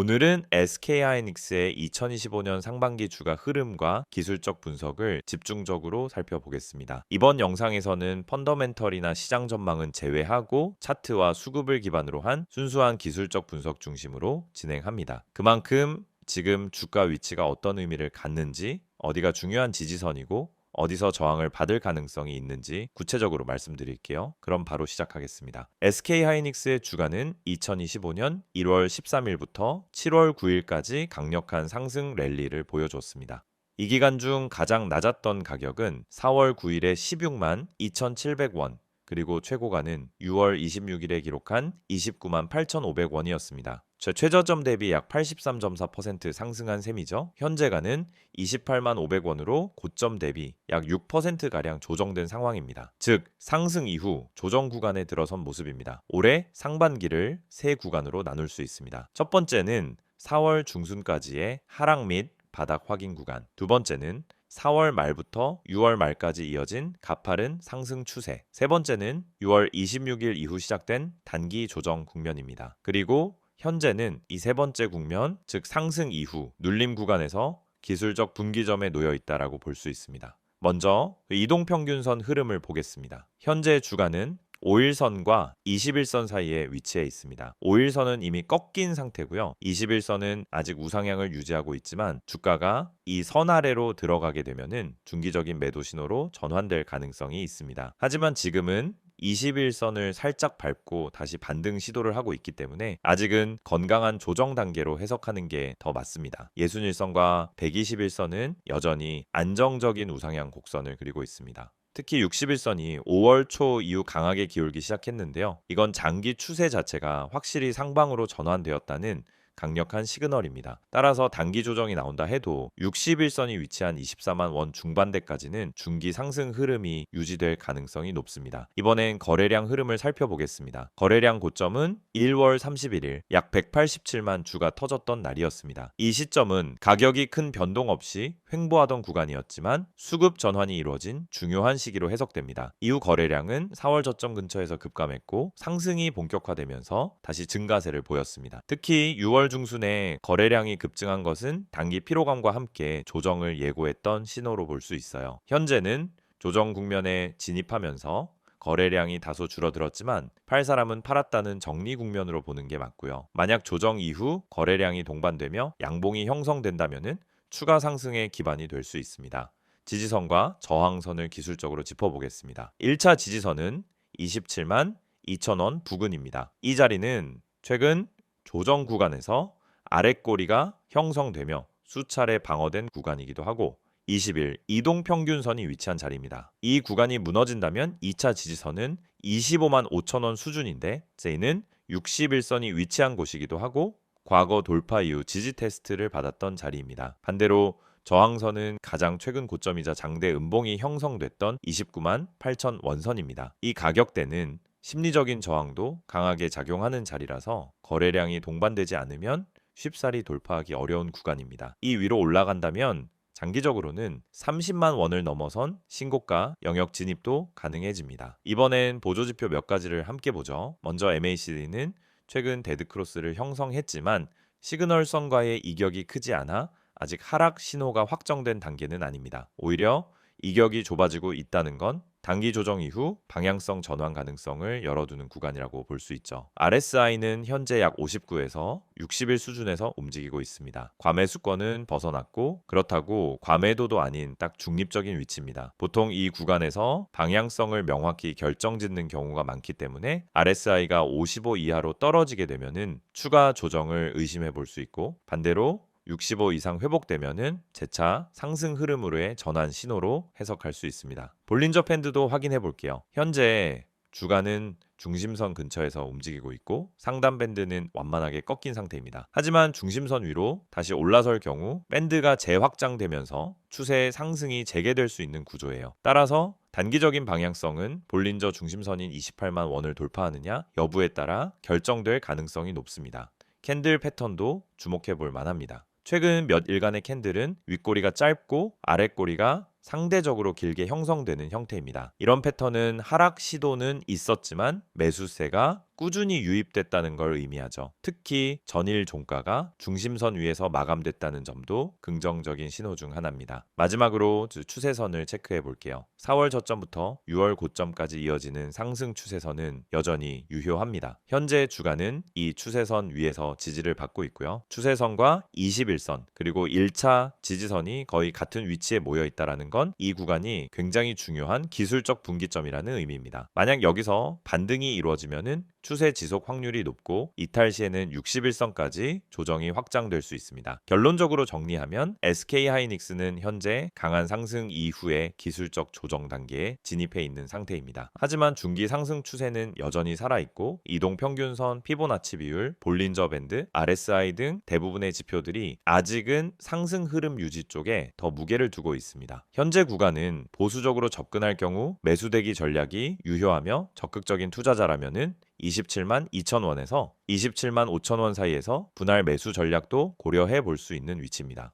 오늘은 SK하이닉스의 2025년 상반기 주가 흐름과 기술적 분석을 집중적으로 살펴보겠습니다. 이번 영상에서는 펀더멘털이나 시장 전망은 제외하고 차트와 수급을 기반으로 한 순수한 기술적 분석 중심으로 진행합니다. 그만큼 지금 주가 위치가 어떤 의미를 갖는지, 어디가 중요한 지지선이고 어디서 저항을 받을 가능성이 있는지 구체적으로 말씀드릴게요. 그럼 바로 시작하겠습니다. SK 하이닉스의 주가는 2025년 1월 13일부터 7월 9일까지 강력한 상승 랠리를 보여줬습니다. 이 기간 중 가장 낮았던 가격은 4월 9일에 16만 2,700원, 그리고 최고가는 6월 26일에 기록한 29만 8,500원이었습니다. 제 최저점 대비 약 83.4% 상승한 셈이죠. 현재가는 28만 500원으로 고점 대비 약 6%가량 조정된 상황입니다. 즉, 상승 이후 조정 구간에 들어선 모습입니다. 올해 상반기를 세 구간으로 나눌 수 있습니다. 첫 번째는 4월 중순까지의 하락 및 바닥 확인 구간. 두 번째는 4월 말부터 6월 말까지 이어진 가파른 상승 추세. 세 번째는 6월 26일 이후 시작된 단기 조정 국면입니다. 그리고 현재는 이 세 번째 국면, 즉 상승 이후 눌림 구간에서 기술적 분기점에 놓여 있다라고 볼 수 있습니다. 먼저 이동 평균선 흐름을 보겠습니다. 현재 주가는 5일선과 21선 사이에 위치해 있습니다. 5일선은 이미 꺾인 상태고요. 21선은 아직 우상향을 유지하고 있지만 주가가 이 선 아래로 들어가게 되면은 중기적인 매도 신호로 전환될 가능성이 있습니다. 하지만 지금은 21선을 살짝 밟고 다시 반등 시도를 하고 있기 때문에 아직은 건강한 조정 단계로 해석하는 게 더 맞습니다. 61선과 121선은 여전히 안정적인 우상향 곡선을 그리고 있습니다. 특히 61선이 5월 초 이후 강하게 기울기 시작했는데요. 이건 장기 추세 자체가 확실히 상방으로 전환되었다는 강력한 시그널입니다. 따라서 단기 조정이 나온다 해도 61선이 위치한 24만 원 중반대까지는 중기 상승 흐름이 유지될 가능성이 높습니다. 이번엔 거래량 흐름을 살펴보겠습니다. 거래량 고점은 1월 31일 약 187만 주가 터졌던 날이었습니다. 이 시점은 가격이 큰 변동 없이 횡보하던 구간이었지만 수급 전환이 이루어진 중요한 시기로 해석됩니다. 이후 거래량은 4월 저점 근처에서 급감했고 상승이 본격화되면서 다시 증가세를 보였습니다. 특히 6월 중순에 거래량이 급증한 것은 단기 피로감과 함께 조정을 예고했던 신호로 볼 수 있어요. 현재는 조정 국면에 진입하면서 거래량이 다소 줄어들었지만 팔 사람은 팔았다는 정리 국면으로 보는 게 맞고요. 만약 조정 이후 거래량이 동반되며 양봉이 형성된다면은 추가 상승의 기반이 될 수 있습니다. 지지선과 저항선을 기술적으로 짚어보겠습니다. 1차 지지선은 27만 2천원 부근입니다. 이 자리는 최근 조정 구간에서 아랫꼬리가 형성되며 수차례 방어된 구간이기도 하고 20일 이동 평균선이 위치한 자리입니다. 이 구간이 무너진다면 2차 지지선은 25만 5천 원 수준인데 이는 61선이 위치한 곳이기도 하고 과거 돌파 이후 지지 테스트를 받았던 자리입니다. 반대로 저항선은 가장 최근 고점이자 장대 음봉이 형성됐던 29만 8천 원선입니다. 이 가격대는 심리적인 저항도 강하게 작용하는 자리라서 거래량이 동반되지 않으면 쉽사리 돌파하기 어려운 구간입니다. 이 위로 올라간다면 장기적으로는 30만 원을 넘어선 신고가 영역 진입도 가능해집니다. 이번엔 보조지표 몇 가지를 함께 보죠. 먼저 MACD는 최근 데드크로스를 형성했지만 시그널선과의 이격이 크지 않아 아직 하락 신호가 확정된 단계는 아닙니다. 오히려 이격이 좁아지고 있다는 건 단기 조정 이후 방향성 전환 가능성을 열어두는 구간이라고 볼 수 있죠. RSI는 현재 약 59에서 60일 수준에서 움직이고 있습니다. 과매수권은 벗어났고 그렇다고 과매도도 아닌 딱 중립적인 위치입니다. 보통 이 구간에서 방향성을 명확히 결정짓는 경우가 많기 때문에 RSI가 55 이하로 떨어지게 되면은 추가 조정을 의심해 볼 수 있고 반대로 65 이상 회복되면은 재차 상승 흐름으로의 전환 신호로 해석할 수 있습니다. 볼린저 팬드도 확인해 볼게요. 현재 주가는 중심선 근처에서 움직이고 있고 상단 밴드는 완만하게 꺾인 상태입니다. 하지만 중심선 위로 다시 올라설 경우 밴드가 재확장되면서 추세의 상승이 재개될 수 있는 구조예요. 따라서 단기적인 방향성은 볼린저 중심선인 28만 원을 돌파하느냐 여부에 따라 결정될 가능성이 높습니다. 캔들 패턴도 주목해 볼 만합니다. 최근 몇 일간의 캔들은 윗꼬리가 짧고 아랫꼬리가 상대적으로 길게 형성되는 형태입니다. 이런 패턴은 하락 시도는 있었지만 매수세가 꾸준히 유입됐다는 걸 의미하죠. 특히 전일 종가가 중심선 위에서 마감됐다는 점도 긍정적인 신호 중 하나입니다. 마지막으로 주- 추세선을 체크해 볼게요. 4월 저점부터 6월 고점까지 이어지는 상승 추세선은 여전히 유효합니다. 현재 주가는 이 추세선 위에서 지지를 받고 있고요. 추세선과 21선 그리고 1차 지지선이 거의 같은 위치에 모여 있다라는 건 이 구간이 굉장히 중요한 기술적 분기점이라는 의미입니다. 만약 여기서 반등이 이루어지면은 추세 지속 확률이 높고 이탈 시에는 61선까지 조정이 확장될 수 있습니다. 결론적으로 정리하면 SK 하이닉스는 현재 강한 상승 이후에 기술적 조정 단계에 진입해 있는 상태입니다. 하지만 중기 상승 추세는 여전히 살아 있고 이동 평균선, 피보나치 비율, 볼린저 밴드, RSI 등 대부분의 지표들이 아직은 상승 흐름 유지 쪽에 더 무게를 두고 있습니다. 현재 구간은 보수적으로 접근할 경우 매수대기 전략이 유효하며 적극적인 투자자라면은 27만 2천 원에서 27만 5천 원 사이에서 분할 매수 전략도 고려해 볼 수 있는 위치입니다.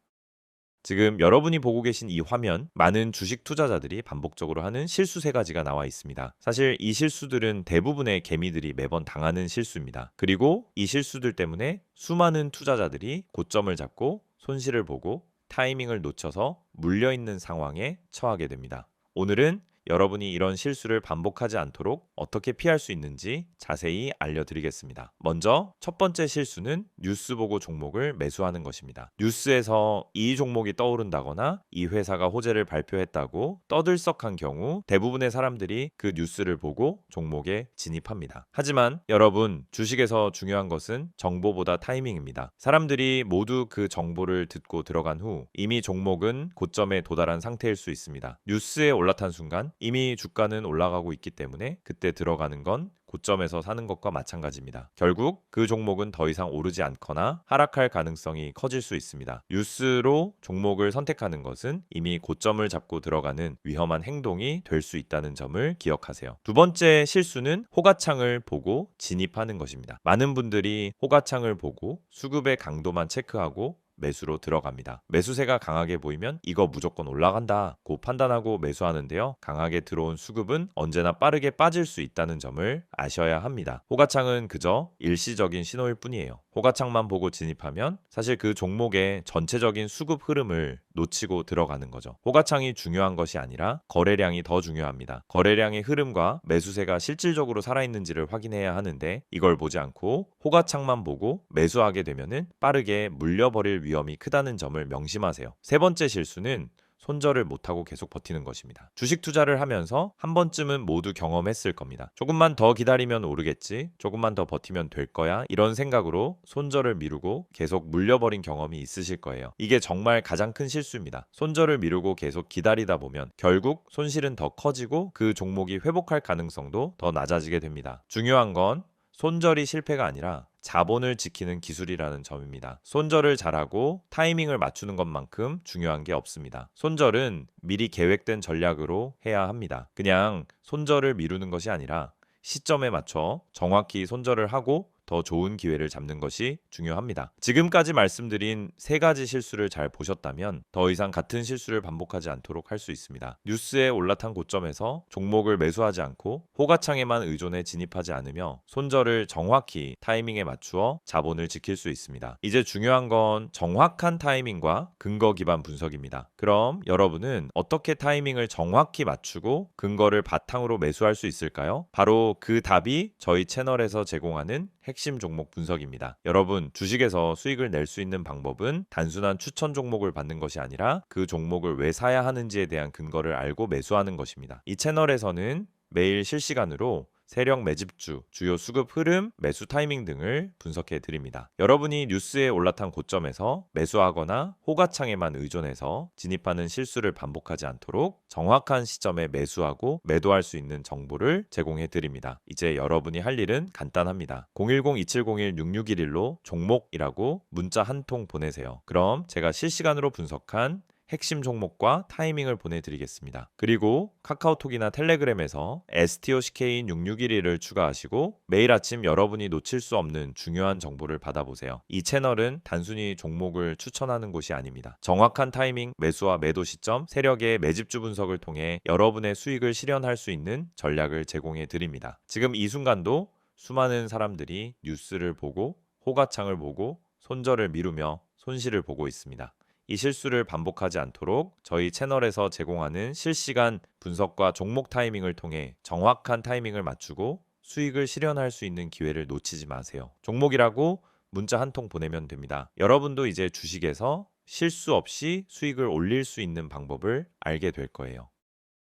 지금 여러분이 보고 계신 이 화면, 많은 주식 투자자들이 반복적으로 하는 실수 세 가지가 나와 있습니다. 사실 이 실수들은 대부분의 개미들이 매번 당하는 실수입니다. 그리고 이 실수들 때문에 수많은 투자자들이 고점을 잡고 손실을 보고 타이밍을 놓쳐서 물려있는 상황에 처하게 됩니다. 오늘은 여러분이 이런 실수를 반복하지 않도록 어떻게 피할 수 있는지 자세히 알려드리겠습니다. 먼저 첫 번째 실수는 뉴스 보고 종목을 매수하는 것입니다. 뉴스에서 이 종목이 떠오른다거나 이 회사가 호재를 발표했다고 떠들썩한 경우 대부분의 사람들이 그 뉴스를 보고 종목에 진입합니다. 하지만 여러분 주식에서 중요한 것은 정보보다 타이밍입니다. 사람들이 모두 그 정보를 듣고 들어간 후 이미 종목은 고점에 도달한 상태일 수 있습니다. 뉴스에 올라탄 순간 이미 주가는 올라가고 있기 때문에 그때 들어가는 건 고점에서 사는 것과 마찬가지입니다. 결국 그 종목은 더 이상 오르지 않거나 하락할 가능성이 커질 수 있습니다. 뉴스로 종목을 선택하는 것은 이미 고점을 잡고 들어가는 위험한 행동이 될 수 있다는 점을 기억하세요. 두 번째 실수는 호가창을 보고 진입하는 것입니다. 많은 분들이 호가창을 보고 수급의 강도만 체크하고 매수로 들어갑니다. 매수세가 강하게 보이면 이거 무조건 올라간다 고 판단하고 매수하는데요. 강하게 들어온 수급은 언제나 빠르게 빠질 수 있다는 점을 아셔야 합니다. 호가창은 그저 일시적인 신호일 뿐이에요. 호가창만 보고 진입하면 사실 그 종목의 전체적인 수급 흐름을 놓치고 들어가는 거죠. 호가창이 중요한 것이 아니라 거래량이 더 중요합니다. 거래량의 흐름과 매수세가 실질적으로 살아있는지를 확인해야 하는데 이걸 보지 않고 호가창만 보고 매수하게 되면은 빠르게 물려버릴 위험이 크다는 점을 명심하세요. 세 번째 실수는 손절을 못하고 계속 버티는 것입니다. 주식 투자를 하면서 한 번쯤은 모두 경험했을 겁니다. 조금만 더 기다리면 오르겠지, 조금만 더 버티면 될 거야, 이런 생각으로 손절을 미루고 계속 물려버린 경험이 있으실 거예요. 이게 정말 가장 큰 실수입니다. 손절을 미루고 계속 기다리다 보면 결국 손실은 더 커지고 그 종목이 회복할 가능성도 더 낮아지게 됩니다. 중요한 건 손절이 실패가 아니라 자본을 지키는 기술이라는 점입니다. 손절을 잘하고 타이밍을 맞추는 것만큼 중요한 게 없습니다. 손절은 미리 계획된 전략으로 해야 합니다. 그냥 손절을 미루는 것이 아니라 시점에 맞춰 정확히 손절을 하고 더 좋은 기회를 잡는 것이 중요합니다. 지금까지 말씀드린 세 가지 실수를 잘 보셨다면 더 이상 같은 실수를 반복하지 않도록 할 수 있습니다. 뉴스에 올라탄 고점에서 종목을 매수하지 않고 호가창에만 의존해 진입하지 않으며 손절을 정확히 타이밍에 맞추어 자본을 지킬 수 있습니다. 이제 중요한 건 정확한 타이밍과 근거 기반 분석입니다. 그럼 여러분은 어떻게 타이밍을 정확히 맞추고 근거를 바탕으로 매수할 수 있을까요? 바로 그 답이 저희 채널에서 제공하는 핵심 종목 분석입니다. 여러분, 주식에서 수익을 낼 수 있는 방법은 단순한 추천 종목을 받는 것이 아니라 그 종목을 왜 사야 하는지에 대한 근거를 알고 매수하는 것입니다. 이 채널에서는 매일 실시간으로 세력 매집주, 주요 수급 흐름, 매수 타이밍 등을 분석해 드립니다. 여러분이 뉴스에 올라탄 고점에서 매수하거나 호가창에만 의존해서 진입하는 실수를 반복하지 않도록 정확한 시점에 매수하고 매도할 수 있는 정보를 제공해 드립니다. 이제 여러분이 할 일은 간단합니다. 010-2701-6611로 종목이라고 문자 한 통 보내세요. 그럼 제가 실시간으로 분석한 핵심 종목과 타이밍을 보내드리겠습니다. 그리고 카카오톡이나 텔레그램에서 STOCK인 6611을 추가하시고 매일 아침 여러분이 놓칠 수 없는 중요한 정보를 받아보세요. 이 채널은 단순히 종목을 추천하는 곳이 아닙니다. 정확한 타이밍, 매수와 매도 시점, 세력의 매집주 분석을 통해 여러분의 수익을 실현할 수 있는 전략을 제공해 드립니다. 지금 이 순간도 수많은 사람들이 뉴스를 보고 호가창을 보고 손절을 미루며 손실을 보고 있습니다. 이 실수를 반복하지 않도록 저희 채널에서 제공하는 실시간 분석과 종목 타이밍을 통해 정확한 타이밍을 맞추고 수익을 실현할 수 있는 기회를 놓치지 마세요. 종목이라고 문자 한 통 보내면 됩니다. 여러분도 이제 주식에서 실수 없이 수익을 올릴 수 있는 방법을 알게 될 거예요.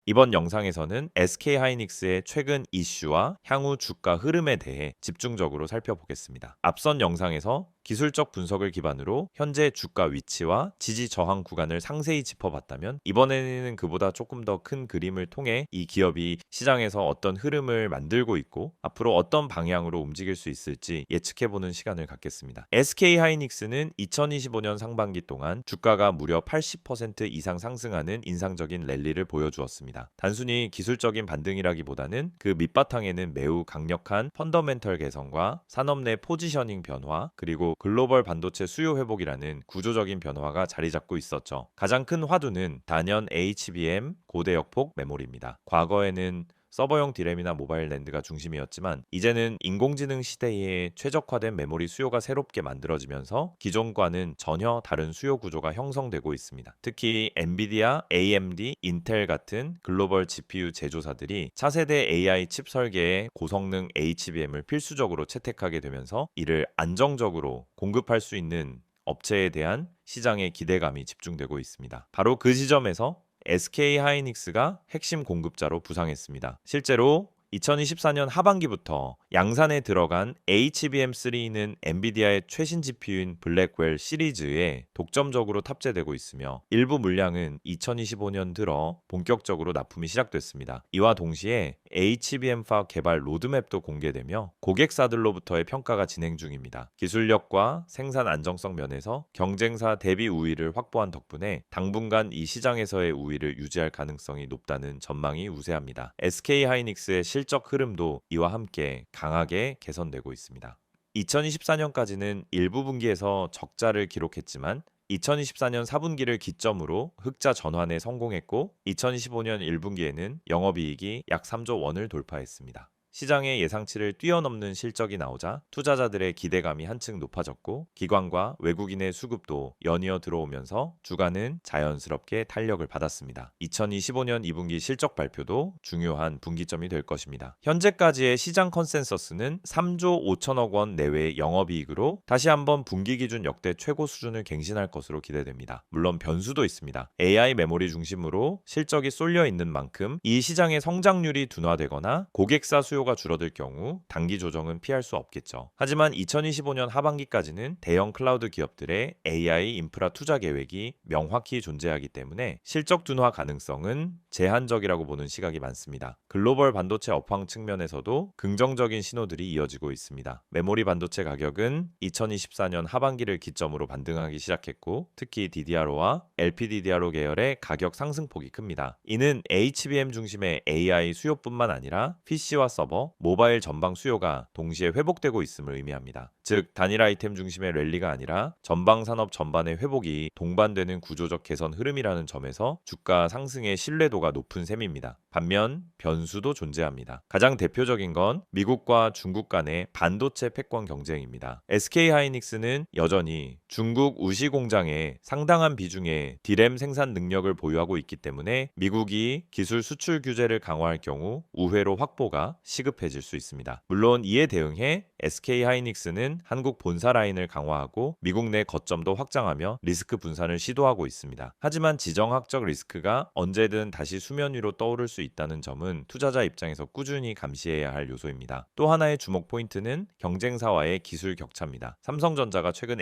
이번 영상에서는 SK 하이닉스의 최근 이슈와 향후 주가 흐름에 대해 집중적으로 살펴보겠습니다. 앞선 영상에서 기술적 분석을 기반으로 현재 주가 위치와 지지 저항 구간을 상세히 짚어봤다면 이번에는 그보다 조금 더 큰 그림을 통해 이 기업이 시장에서 어떤 흐름을 만들고 있고 앞으로 어떤 방향으로 움직일 수 있을지 예측해보는 시간을 갖겠습니다. SK 하이닉스는 2025년 상반기 동안 주가가 무려 80% 이상 상승하는 인상적인 랠리를 보여주었습니다. 단순히 기술적인 반등이라기보다는 그 밑바탕에는 매우 강력한 펀더멘털 개선과 산업 내 포지셔닝 변화 그리고 글로벌 반도체 수요 회복이라는 구조적인 변화가 자리 잡고 있었죠. 가장 큰 화두는 단연 HBM 고대역폭 메모리입니다. 과거에는 서버용 디램이나 모바일 랜드가 중심이었지만 이제는 인공지능 시대에 최적화된 메모리 수요가 새롭게 만들어지면서 기존과는 전혀 다른 수요 구조가 형성되고 있습니다. 특히 엔비디아, AMD, 인텔 같은 글로벌 GPU 제조사들이 차세대 AI 칩 설계에 고성능 HBM을 필수적으로 채택하게 되면서 이를 안정적으로 공급할 수 있는 업체에 대한 시장의 기대감이 집중되고 있습니다. 바로 그 지점에서 SK 하이닉스가 핵심 공급자로 부상했습니다. 실제로 2024년 하반기부터 양산에 들어간 HBM3는 엔비디아의 최신 GPU인 블랙웰 시리즈에 독점적으로 탑재되고 있으며 일부 물량은 2025년 들어 본격적으로 납품이 시작됐습니다. 이와 동시에 HBM5 개발 로드맵도 공개되며 고객사들로부터의 평가가 진행 중입니다. 기술력과 생산 안정성 면에서 경쟁사 대비 우위를 확보한 덕분에 당분간 이 시장에서의 우위를 유지할 가능성이 높다는 전망이 우세합니다. SK 하이닉스의 실적 흐름도 이와 함께 강하게 개선되고 있습니다. 2024년까지는 일부 분기에서 적자를 기록했지만 2024년 4분기를 기점으로 흑자 전환에 성공했고 2025년 1분기에는 영업이익이 약 3조 원을 돌파했습니다. 시장의 예상치를 뛰어넘는 실적이 나오자 투자자들의 기대감이 한층 높아졌고 기관과 외국인의 수급도 연이어 들어오면서 주가는 자연스럽게 탄력을 받았습니다. 2025년 2분기 실적 발표도 중요한 분기점이 될 것입니다. 현재까지의 시장 컨센서스는 3조 5천억 원 내외의 영업이익으로 다시 한번 분기 기준 역대 최고 수준을 갱신할 것으로 기대됩니다. 물론 변수도 있습니다. AI 메모리 중심으로 실적이 쏠려 있는 만큼 이 시장의 성장률이 둔화되거나 고객사 수요 수요가 줄어들 경우 단기 조정은 피할 수 없겠죠. 하지만 2025년 하반기까지는 대형 클라우드 기업들의 AI 인프라 투자 계획이 명확히 존재하기 때문에 실적 둔화 가능성은 제한적이라고 보는 시각이 많습니다. 글로벌 반도체 업황 측면에서도 긍정적인 신호들이 이어지고 있습니다. 메모리 반도체 가격은 2024년 하반기를 기점으로 반등하기 시작했고 특히 DDR5와 LPDDR5 계열의 가격 상승폭이 큽니다. 이는 HBM 중심의 AI 수요뿐만 아니라 PC와 서버 서버, 모바일 전방 수요가 동시에 회복되고 있음을 의미합니다. 즉 단일 아이템 중심의 랠리가 아니라 전방 산업 전반의 회복이 동반되는 구조적 개선 흐름이라는 점에서 주가 상승의 신뢰도가 높은 셈입니다. 반면 변수도 존재합니다. 가장 대표적인 건 미국과 중국 간의 반도체 패권 경쟁입니다. SK 하이닉스는 여전히 중국 우시 공장에 상당한 비중의 디램 생산 능력을 보유하고 있기 때문에 미국이 기술 수출 규제를 강화할 경우 우회로 확보가 시급해질 수 있습니다. 물론 이에 대응해 SK 하이닉스는 한국 본사 라인을 강화하고 미국 내 거점도 확장하며 리스크 분산을 시도하고 있습니다. 하지만 지정학적 리스크가 언제든 다시 수면 위로 떠오를 수 있다는 점은 투자자 입장에서 꾸준히 감시해야 할 요소입니다. 또 하나의 주목 포인트는 경쟁사와의 기술 격차입니다. 삼성전자가 최근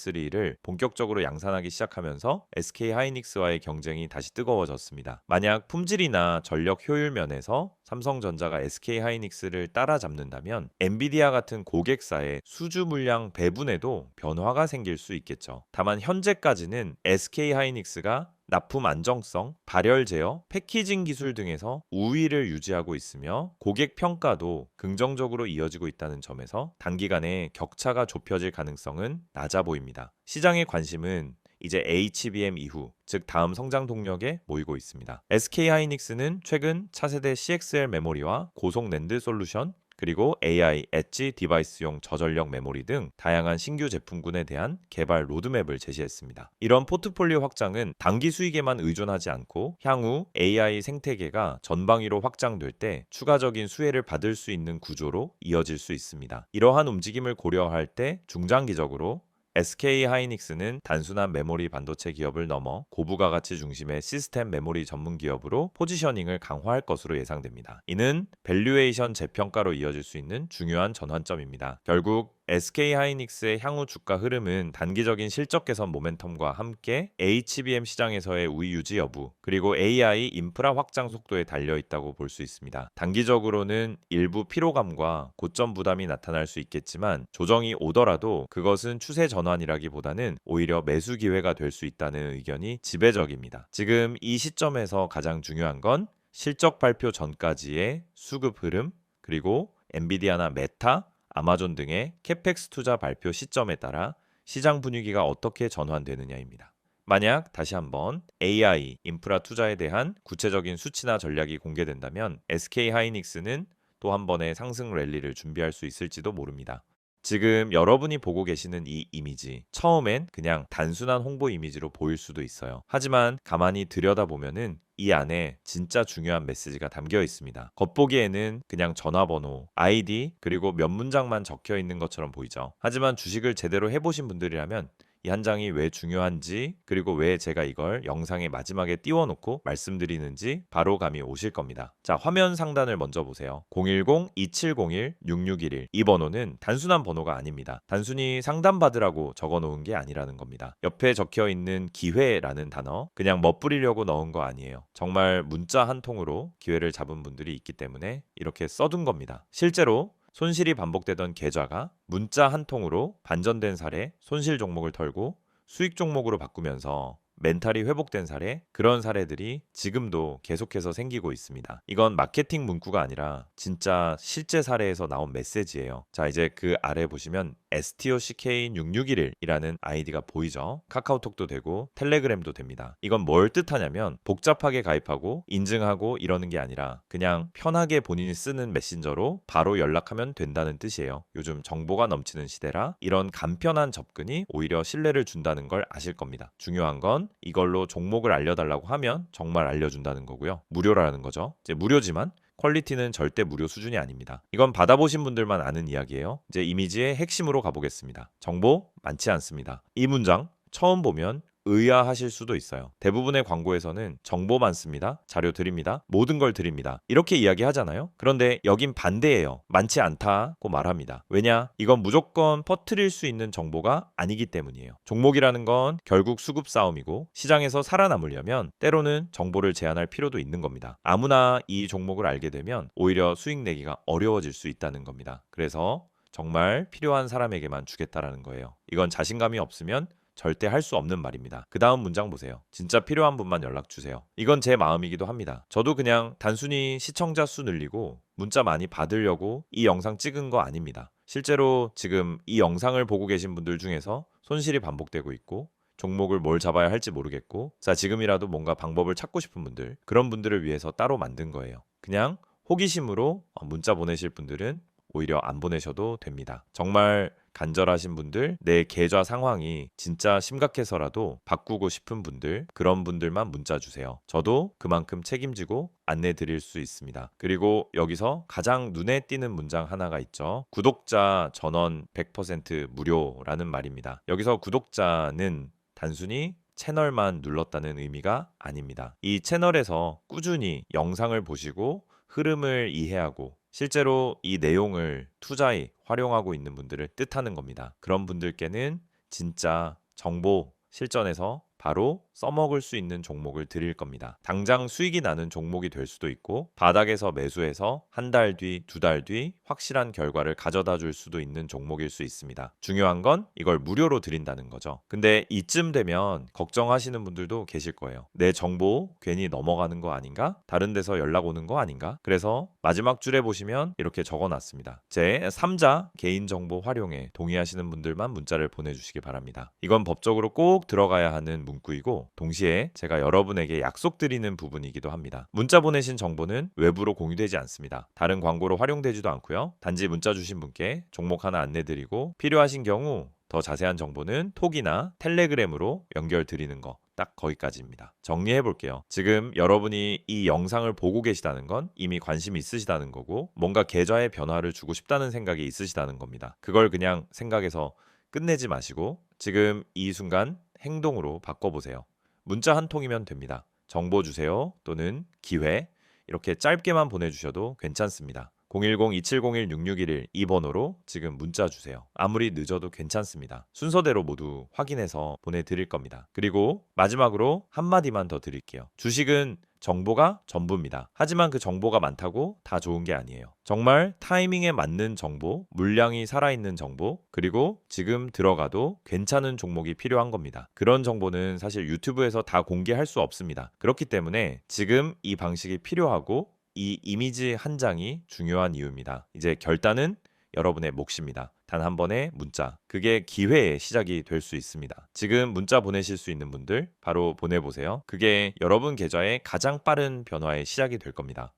HBM3를 본격적으로 양산하기 시작하면서 SK 하이닉스와의 경쟁이 다시 뜨거워졌습니다. 만약 품질이나 전력 효율 면에서 삼성전자가 SK 하이닉스를 따라잡는다면 엔비디아 같은 고객사의 수주 물량 배분에도 변화가 생길 수 있겠죠. 다만 현재까지는 SK 하이닉스가 납품 안정성, 발열 제어, 패키징 기술 등에서 우위를 유지하고 있으며 고객 평가도 긍정적으로 이어지고 있다는 점에서 단기간에 격차가 좁혀질 가능성은 낮아 보입니다. 시장의 관심은 이제 HBM 이후, 즉 다음 성장 동력에 모이고 있습니다. SK 하이닉스는 최근 차세대 CXL 메모리와 고속 랜드 솔루션, 그리고 AI, 엣지 디바이스용 저전력 메모리 등 다양한 신규 제품군에 대한 개발 로드맵을 제시했습니다. 이런 포트폴리오 확장은 단기 수익에만 의존하지 않고 향후 AI 생태계가 전방위로 확장될 때 추가적인 수혜를 받을 수 있는 구조로 이어질 수 있습니다. 이러한 움직임을 고려할 때 중장기적으로 SK 하이닉스는 단순한 메모리 반도체 기업을 넘어 고부가 가치 중심의 시스템 메모리 전문 기업으로 포지셔닝을 강화할 것으로 예상됩니다. 이는 밸류에이션 재평가로 이어질 수 있는 중요한 전환점입니다. 결국 SK 하이닉스의 향후 주가 흐름은 단기적인 실적 개선 모멘텀과 함께 HBM 시장에서의 우위 유지 여부, 그리고 AI 인프라 확장 속도에 달려 있다고 볼 수 있습니다. 단기적으로는 일부 피로감과 고점 부담이 나타날 수 있겠지만 조정이 오더라도 그것은 추세 전환이라기보다는 오히려 매수 기회가 될 수 있다는 의견이 지배적입니다. 지금 이 시점에서 가장 중요한 건 실적 발표 전까지의 수급 흐름, 그리고 엔비디아나 메타, 아마존 등의 캐펙스 투자 발표 시점에 따라 시장 분위기가 어떻게 전환되느냐입니다. 만약 다시 한번 AI 인프라 투자에 대한 구체적인 수치나 전략이 공개된다면 SK 하이닉스는 또 한 번의 상승 랠리를 준비할 수 있을지도 모릅니다. 지금 여러분이 보고 계시는 이 이미지, 처음엔 그냥 단순한 홍보 이미지로 보일 수도 있어요. 하지만 가만히 들여다보면은 이 안에 진짜 중요한 메시지가 담겨 있습니다. 겉보기에는 그냥 전화번호, 아이디, 그리고 몇 문장만 적혀 있는 것처럼 보이죠. 하지만 주식을 제대로 해보신 분들이라면 이 한 장이 왜 중요한지 그리고 왜 제가 이걸 영상의 마지막에 띄워놓고 말씀드리는지 바로 감이 오실 겁니다. 자 화면 상단을 먼저 보세요. 010-2701-6611 이 번호는 단순한 번호가 아닙니다. 단순히 상담받으라고 적어놓은 게 아니라는 겁니다. 옆에 적혀 있는 기회라는 단어 그냥 멋부리려고 넣은 거 아니에요. 정말 문자 한 통으로 기회를 잡은 분들이 있기 때문에 이렇게 써둔 겁니다. 실제로 손실이 반복되던 계좌가 문자 한 통으로 반전된 사례, 손실 종목을 털고 수익 종목으로 바꾸면서 멘탈이 회복된 사례, 그런 사례들이 지금도 계속해서 생기고 있습니다. 이건 마케팅 문구가 아니라 진짜 실제 사례에서 나온 메시지예요. 자, 이제 그 아래 보시면 STOCK6611이라는 아이디가 보이죠? 카카오톡도 되고 텔레그램도 됩니다. 이건 뭘 뜻하냐면 복잡하게 가입하고 인증하고 이러는 게 아니라 그냥 편하게 본인이 쓰는 메신저로 바로 연락하면 된다는 뜻이에요. 요즘 정보가 넘치는 시대라 이런 간편한 접근이 오히려 신뢰를 준다는 걸 아실 겁니다. 중요한 건 이걸로 종목을 알려달라고 하면 정말 알려준다는 거고요. 무료라는 거죠. 이제 무료지만 퀄리티는 절대 무료 수준이 아닙니다. 이건 받아보신 분들만 아는 이야기예요. 이제 이미지의 핵심으로 가보겠습니다. 정보 많지 않습니다. 이 문장 처음 보면 의아하실 수도 있어요. 대부분의 광고에서는 정보 많습니다. 자료 드립니다. 모든 걸 드립니다. 이렇게 이야기하잖아요. 그런데 여긴 반대예요. 많지 않다고 말합니다. 왜냐? 이건 무조건 퍼뜨릴 수 있는 정보가 아니기 때문이에요. 종목이라는 건 결국 수급 싸움이고 시장에서 살아남으려면 때로는 정보를 제한할 필요도 있는 겁니다. 아무나 이 종목을 알게 되면 오히려 수익 내기가 어려워질 수 있다는 겁니다. 그래서 정말 필요한 사람에게만 주겠다라는 거예요. 이건 자신감이 없으면 절대 할 수 없는 말입니다. 그 다음 문장 보세요. 진짜 필요한 분만 연락 주세요. 이건 제 마음이기도 합니다. 저도 그냥 단순히 시청자 수 늘리고 문자 많이 받으려고 이 영상 찍은 거 아닙니다. 실제로 지금 이 영상을 보고 계신 분들 중에서 손실이 반복되고 있고 종목을 뭘 잡아야 할지 모르겠고 자 지금이라도 뭔가 방법을 찾고 싶은 분들 그런 분들을 위해서 따로 만든 거예요. 그냥 호기심으로 문자 보내실 분들은 오히려 안 보내셔도 됩니다. 정말 간절하신 분들, 내 계좌 상황이 진짜 심각해서라도 바꾸고 싶은 분들, 그런 분들만 문자 주세요. 저도 그만큼 책임지고 안내 드릴 수 있습니다. 그리고 여기서 가장 눈에 띄는 문장 하나가 있죠. 구독자 전원 100% 무료라는 말입니다. 여기서 구독자는 단순히 채널만 눌렀다는 의미가 아닙니다. 이 채널에서 꾸준히 영상을 보시고 흐름을 이해하고 실제로 이 내용을 투자에 활용하고 있는 분들을 뜻하는 겁니다. 그런 분들께는 진짜 정보 실전에서 바로 써먹을 수 있는 종목을 드릴 겁니다. 당장 수익이 나는 종목이 될 수도 있고 바닥에서 매수해서 한 달 뒤, 두 달 뒤 확실한 결과를 가져다 줄 수도 있는 종목일 수 있습니다. 중요한 건 이걸 무료로 드린다는 거죠. 근데 이쯤 되면 걱정하시는 분들도 계실 거예요. 내 정보 괜히 넘어가는 거 아닌가? 다른 데서 연락 오는 거 아닌가? 그래서 마지막 줄에 보시면 이렇게 적어 놨습니다. 제 3자 개인정보 활용에 동의하시는 분들만 문자를 보내주시기 바랍니다. 이건 법적으로 꼭 들어가야 하는 문구이고 동시에 제가 여러분에게 약속드리는 부분이기도 합니다. 문자 보내신 정보는 외부로 공유되지 않습니다. 다른 광고로 활용되지도 않고요. 단지 문자 주신 분께 종목 하나 안내드리고 필요하신 경우 더 자세한 정보는 톡이나 텔레그램으로 연결 드리는 거. 딱 거기까지입니다. 정리해 볼게요. 지금 여러분이 이 영상을 보고 계시다는 건 이미 관심이 있으시다는 거고 뭔가 계좌의 변화를 주고 싶다는 생각이 있으시다는 겁니다. 그걸 그냥 생각해서 끝내지 마시고 지금 이 순간 행동으로 바꿔보세요. 문자 한 통이면 됩니다. 정보 주세요 또는 기회 이렇게 짧게만 보내주셔도 괜찮습니다. 010-2701-6611 이 번호로 지금 문자 주세요. 아무리 늦어도 괜찮습니다. 순서대로 모두 확인해서 보내드릴 겁니다. 그리고 마지막으로 한마디만 더 드릴게요. 주식은 정보가 전부입니다. 하지만 그 정보가 많다고 다 좋은 게 아니에요. 정말 타이밍에 맞는 정보, 물량이 살아있는 정보, 그리고 지금 들어가도 괜찮은 종목이 필요한 겁니다. 그런 정보는 사실 유튜브에서 다 공개할 수 없습니다. 그렇기 때문에 지금 이 방식이 필요하고 이 이미지 한 장이 중요한 이유입니다. 이제 결단은 여러분의 몫입니다. 단 한 번의 문자. 그게 기회의 시작이 될 수 있습니다. 지금 문자 보내실 수 있는 분들 바로 보내보세요. 그게 여러분 계좌의 가장 빠른 변화의 시작이 될 겁니다.